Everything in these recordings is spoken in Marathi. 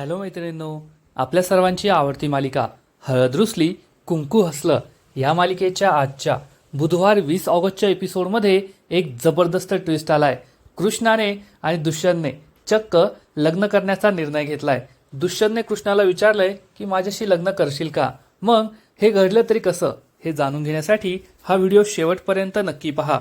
हॅलो मैत्रिणींनो आपल्या सर्वांची आवडती मालिका हळद रुसली कुंकू हसलं या मालिकेच्या आजच्या बुधवार वीस ऑगस्टच्या एपिसोडमध्ये एक जबरदस्त ट्विस्ट आलाय. कृष्णाने आणि दुष्यंतने चक्क लग्न करण्याचा निर्णय घेतलाय. दुष्यंतने कृष्णाला विचारलंय की माझ्याशी लग्न करशील का? मग हे घडलं तरी कसं? हे जाणून घेण्यासाठी हा व्हिडिओ शेवटपर्यंत नक्की पहा.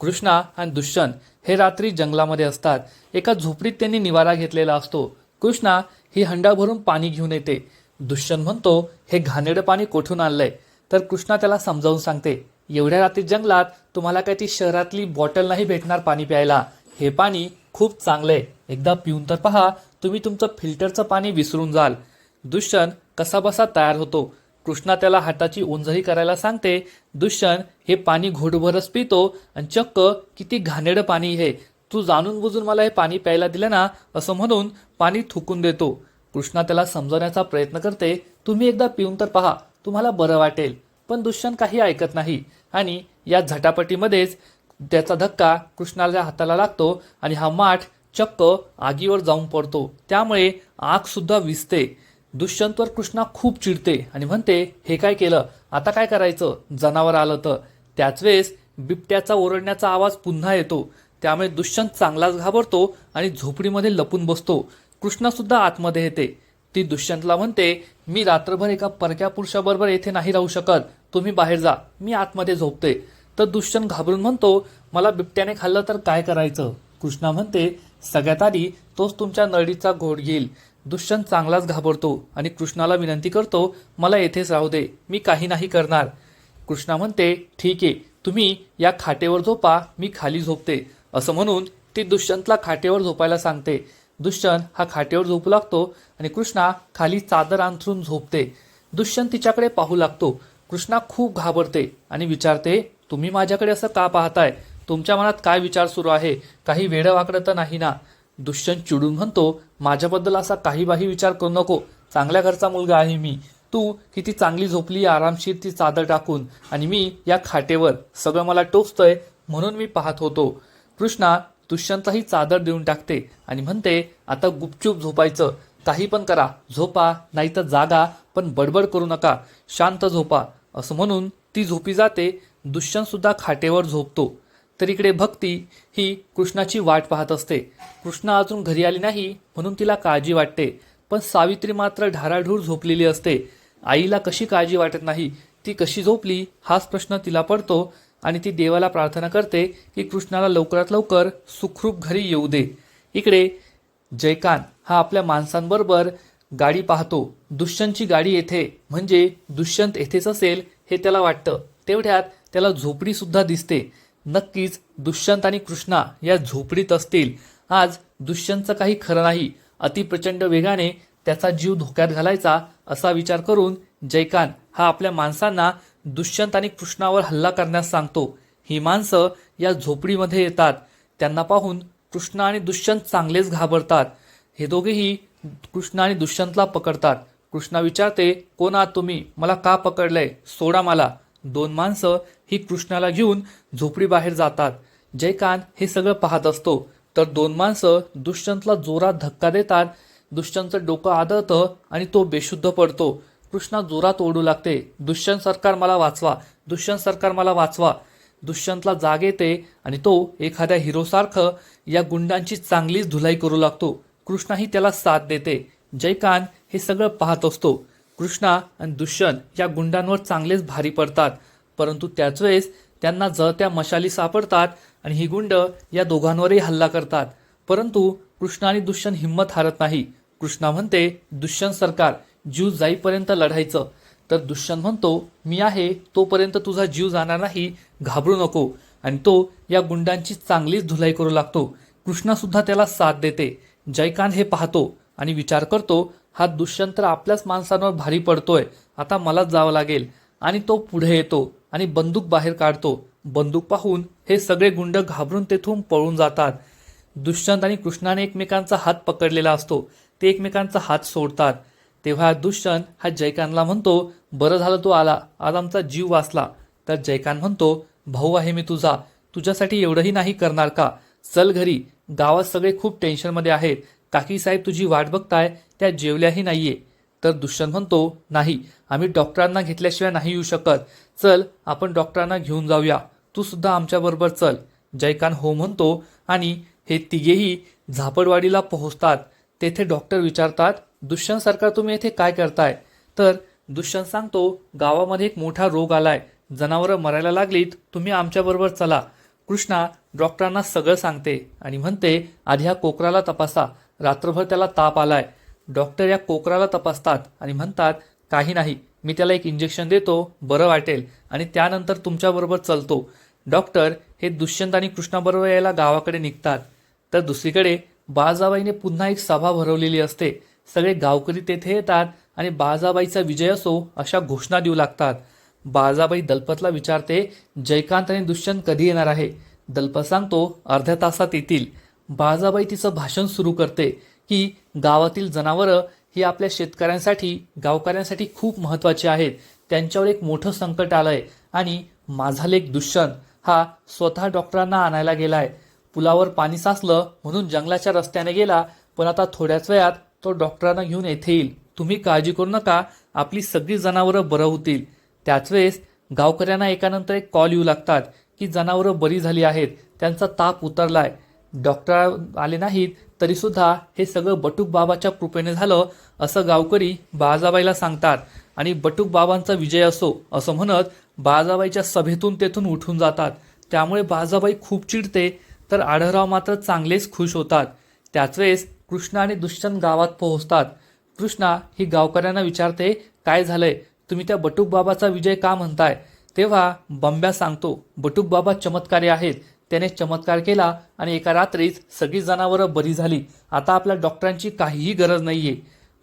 कृष्णा आणि दुष्यंत हे रात्री जंगलामध्ये असतात. एका झोपडीत त्यांनी निवारा घेतलेला असतो. कृष्णा ही हंडा भरून पाणी घेऊन येते. दुष्यंत म्हणतो हे घाणेरडं पाणी कोठून आणलंय? तर कृष्णा त्याला समजावून सांगते एवढ्या रात्री जंगलात तुम्हाला काय ती शहरातली बॉटल नाही भेटणार पाणी प्यायला? हे पाणी खूप चांगलं आहे एकदा पिऊन तर पहा तुम्ही तुमचं फिल्टरचं पाणी विसरून जाल. दुष्यंत कसाबसा तयार होतो. कृष्णा त्याला हाताची ओंजळी करायला सांगते दुष्यंत हे पाणी घोटभरच पितो आणि चक्क किती घाणेरडं पाणी हे. तू जाणून बुजून मला हे पाणी प्यायला दिलं ना असं म्हणून पाणी थुकून देतो. कृष्णा त्याला समजवण्याचा प्रयत्न करते तुम्ही एकदा पिऊन तर पहा तुम्हाला बरं वाटेल पण दुष्यंत काही ऐकत नाही. आणि या झटापटीमध्येच त्याचा धक्का कृष्णाच्या हाताला लागतो आणि हा माठ चक्क आगीवर जाऊन पडतो. त्यामुळे आगसुद्धा विजते दुष्यंतवर कृष्णा खूप चिडते आणि म्हणते हे काय केलं? आता काय करायचं? जनावर आलं तर. त्याच वेळेस बिबट्याचा ओरडण्याचा आवाज पुन्हा येतो. त्यामुळे दुष्यंत चांगलाच घाबरतो आणि झोपडीमध्ये लपून बसतो. कृष्णासुद्धा आतमध्ये येते. ती दुष्यंतला म्हणते मी रात्रभर एका परक्या पुरुषाबरोबर येथे नाही राहू शकत. तुम्ही बाहेर जा. मी आतमध्ये झोपते. तर दुष्यंत घाबरून म्हणतो मला बिबट्याने खाल्लं तर काय करायचं? कृष्णा म्हणते सगळ्यात आधी तोच तुमच्या नळीचा घोट घेईल दुष्यंत चांगलाच घाबरतो आणि कृष्णाला विनंती करतो मला येथेच राहू दे. मी काही नाही करणार. कृष्णा म्हणते ठीक आहे. तुम्ही या खाटेवर झोपा. मी खाली झोपते. असं म्हणून ती दुष्यंतला खाटेवर झोपायला सांगते. दुष्यंत हा खाटेवर झोपू लागतो आणि कृष्णा खाली चादर अंथरून झोपते. दुष्यंत तिच्याकडे पाहू लागतो. कृष्णा खूप घाबरते आणि विचारते तुम्ही माझ्याकडे असं का पाहताय? तुमच्या मनात काय विचार सुरू आहे? काही वेडं वाकडं तर नाही ना? दुष्यंत चिडून म्हणतो माझ्याबद्दल असा काही बाही विचार करू नको. चांगल्या घरचा मुलगा आहे मी. तू किती चांगली झोपली आरामशीर ती चादर टाकून. आणि मी या खाटेवर. सगळं मला टोचतंय म्हणून मी पाहत होतो. कृष्णा दुष्यंतला चादर देऊन टाकते आणि म्हणते आता गुपचूप झोपायचं. काही पण करा. झोपा नाही तर जागा पण बडबड करू नका. शांत झोपा. असं म्हणून ती झोपी जाते. दुष्यंतसुद्धा खाटेवर झोपतो. तर इकडे भक्ती ही कृष्णाची वाट पाहत असते. कृष्णा अजून घरी आली नाही म्हणून तिला काळजी वाटते. पण सावित्री मात्र ढाराढूर झोपलेली असते. आईला कशी काळजी वाटत नाही? ती कशी झोपली? हाच प्रश्न तिला पडतो. आणि ती देवाला प्रार्थना करते की कृष्णाला लवकरात लवकर सुखरूप घरी येऊ दे. इकडे जयकांत हा आपल्या माणसांबरोबर गाडी पाहतो. दुष्यंतची गाडी येथे म्हणजे दुष्यंत येथेच असेल हे त्याला वाटतं. तेवढ्यात त्याला झोपडीसुद्धा दिसते. नक्कीच दुष्यंत आणि कृष्णा या झोपडीत असतील. आज दुष्यंतचं काही खरं नाही. अतिप्रचंड वेगाने त्याचा जीव धोक्यात घालायचा असा विचार करून जयकांत हा आपल्या माणसांना दुष्यंत आणि कृष्णावर हल्ला करण्यास सांगतो. ही माणसं या झोपडीमध्ये येतात. त्यांना पाहून कृष्ण आणि दुष्यंत चांगलेच घाबरतात. हे दोघेही कृष्ण आणि दुष्यंतला पकडतात. कृष्णा विचारते कोण आहात तुम्ही? मला का पकडलंय? सोडा मला. दोन माणसं ही कृष्णाला घेऊन झोपडी बाहेर जातात. जयकांत हे सगळं पाहत असतो. तर दोन माणसं दुष्यंतला जोरात धक्का देतात. दुष्यंतचं डोकं आदळतं आणि तो बेशुद्ध पडतो. कृष्णा जोरात ओढू लागते दुष्यंत सरकार मला वाचवा दुष्यंत सरकार मला वाचवा. दुष्यंतला जाग येते आणि तो एखाद्या हिरोसारखं या गुंडांची चांगलीच धुलाई करू लागतो. कृष्णाही त्याला साथ देते. जयकांत हे सगळं पाहत असतो. कृष्णा आणि दुष्यंत या गुंडांवर चांगलेच भारी पडतात. परंतु त्याच वेळेस त्यांना जळत्या मशाली सापडतात आणि ही गुंड या दोघांवरही हल्ला करतात. परंतु कृष्णा आणि दुष्यंत हिंमत हारत नाही. कृष्णा म्हणते दुष्यंत सरकार जीव जाईपर्यंत लढायचं. तर दुष्यंत म्हणतो मी आहे तोपर्यंत तुझा जीव जाणार नाही घाबरू नको. आणि तो या गुंडांची चांगलीच धुलाई करू लागतो. कृष्णासुद्धा त्याला साथ देते. जयकांत हे पाहतो आणि विचार करतो हा दुष्यंत तर आपल्याच माणसांवर भारी पडतोय. आता मलाच जावं लागेल. आणि तो पुढे येतो आणि बंदूक बाहेर काढतो. बंदूक पाहून हे सगळे गुंड घाबरून तेथून पळून जातात. दुष्यंत आणि कृष्णाने एकमेकांचा हात पकडलेला असतो. ते एकमेकांचा हात सोडतात. तेव्हा दुष्यंत हा जयकांतला म्हणतो बरं झालं तो आला आज आमचा जीव वाचला. तर जयकांत म्हणतो भाऊ आहे मी तुझा तुझ्यासाठी एवढंही नाही करणार का? चल घरी गावात सगळे खूप टेन्शनमध्ये आहेत काकी साहेब तुझी वाट बघताय त्या जेवल्याही नाहीये. तर दुष्यंत म्हणतो नाही आम्ही डॉक्टरांना घेतल्याशिवाय नाही येऊ शकत. चल आपण डॉक्टरांना घेऊन जाऊया. तू सुद्धा आमच्याबरोबर चल. जयकांत हो म्हणतो आणि हे तिघेही झापडवाडीला पोहोचतात. तेथे डॉक्टर विचारतात दुष्यंत सरकार तुम्ही येथे काय करताय? तर दुष्यंत सांगतो गावामध्ये एक मोठा रोग आलाय. जनावरं मरायला लागलीत. तुम्ही आमच्याबरोबर चला. कृष्णा डॉक्टरांना सगळं सांगते आणि म्हणते आधी ह्या कोकराला तपासा. रात्रभर त्याला ताप आलाय. डॉक्टर या कोकराला तपासतात आणि म्हणतात काही नाही. मी त्याला एक इंजेक्शन देतो. बरं वाटेल. आणि त्यानंतर तुमच्याबरोबर चलतो. डॉक्टर हे दुष्यंत आणि कृष्णाबरोबर यायला गावाकडे निघतात. तर दुसरीकडे बाळजाबाईने पुन्हा एक सभा भरवलेली असते. सगळे गावकरी तेथे येतात आणि बाळजाबाईचा विजय असो अशा घोषणा देऊ लागतात. बाळजाबाई दलपतला विचारते जयकांत आणि दुष्यंत कधी येणार आहे? दलपत सांगतो अर्ध्या तासात येतील. बाळजाबाई तिचं भाषण सुरू करते की गावातील जनावरं ही आपल्या शेतकऱ्यांसाठी गावकऱ्यांसाठी खूप महत्त्वाची आहेत. त्यांच्यावर एक मोठं संकट आलंय आणि माझा लेख दुष्यंत हा स्वतः डॉक्टरांना आणायला गेलाय. पुलावर पाणी साचलं म्हणून जंगलाच्या रस्त्याने गेला पण आता थोड्याच वेळात तो डॉक्टरांना घेऊन येथे येईल. तुम्ही काळजी करू नका आपली सगळी जनावरं बरं होतील. त्याच वेळेस गावकऱ्यांना एकानंतर एक कॉल येऊ लागतात की जनावरं बरी झाली आहेत त्यांचा ताप उतरलाय. डॉक्टर आले नाहीत तरीसुद्धा हे सगळं बटूक बाबाच्या कृपेने झालं असं गावकरी बाळाजाबाईला सांगतात. आणि बटूक बाबांचा विजय असो असं म्हणत बाळाजाबाईच्या सभेतून तेथून उठून जातात. त्यामुळे बाळाजाबाई खूप चिडते तर आढळराव मात्र चांगलेच खुश होतात. त्याच वेळेस कृष्णा आणि दुष्यंत गावात पोहोचतात. कृष्णा ही गावकऱ्यांना विचारते काय झालंय? तुम्ही त्या बटूकबाबाचा विजय का म्हणताय? तेव्हा बंब्या सांगतो बटूकबाबा चमत्कारी आहेत. त्याने चमत्कार केला आणि एका रात्रीच सगळी जनावरं बरी झाली. आता आपल्या डॉक्टरांची काहीही गरज नाहीये.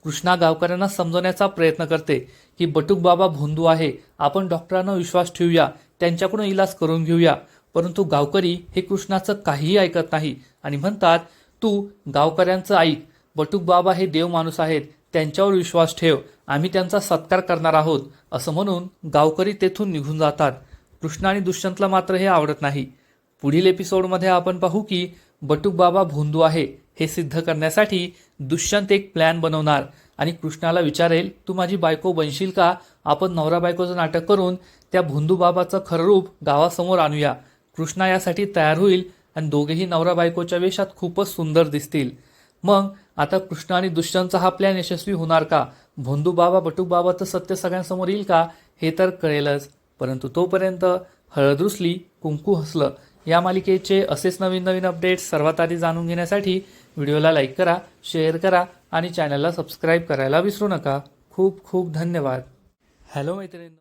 कृष्णा गावकऱ्यांना समजवण्याचा प्रयत्न करते की बटूकबाबा भोंदू आहे. आपण डॉक्टरांना विश्वास ठेवूया. त्यांच्याकडून इलाज करून घेऊया. परंतु गावकरी हे कृष्णाचं काहीही ऐकत नाही आणि म्हणतात तू गावकऱ्यांचं ऐक बटूक बाबा हे देव माणूस आहेत त्यांच्यावर विश्वास ठेव आम्ही त्यांचा सत्कार करणार आहोत असं म्हणून गावकरी तेथून निघून जातात. कृष्ण आणि दुष्यंतला मात्र हे आवडत नाही. पुढील एपिसोडमध्ये आपण पाहू की बटूक बाबा भोंदू आहे हे सिद्ध करण्यासाठी दुष्यंत एक प्लॅन बनवणार. आणि कृष्णाला विचारेल तू माझी बायको बनशील का? आपण नवरा बायकोचं नाटक करून त्या भोंदू बाबाचं खरं रूप गावासमोर आणूया. कृष्णा यासाठी तयार होईल आणि दोघेही नवरा बायकोच्या वेशात खूपच सुंदर दिसतील. मग आता कृष्ण आणि दुष्यंतचा हा प्लॅन यशस्वी होणार का? भोंदू बाबा बटूक बाबाचं सत्य सगळ्यांसमोर येईल का? हे तर कळेलच. परंतु तोपर्यंत हळद रुसली कुंकू हसलं. या मालिकेचे असेच नवीन नवीन अपडेट्स सर्वात आधी जाणून घेण्यासाठी व्हिडिओला लाईक करा शेअर करा आणि चॅनलला सबस्क्राईब करायला विसरू नका. खूप खूप धन्यवाद. हॅलो मैत्रिणी.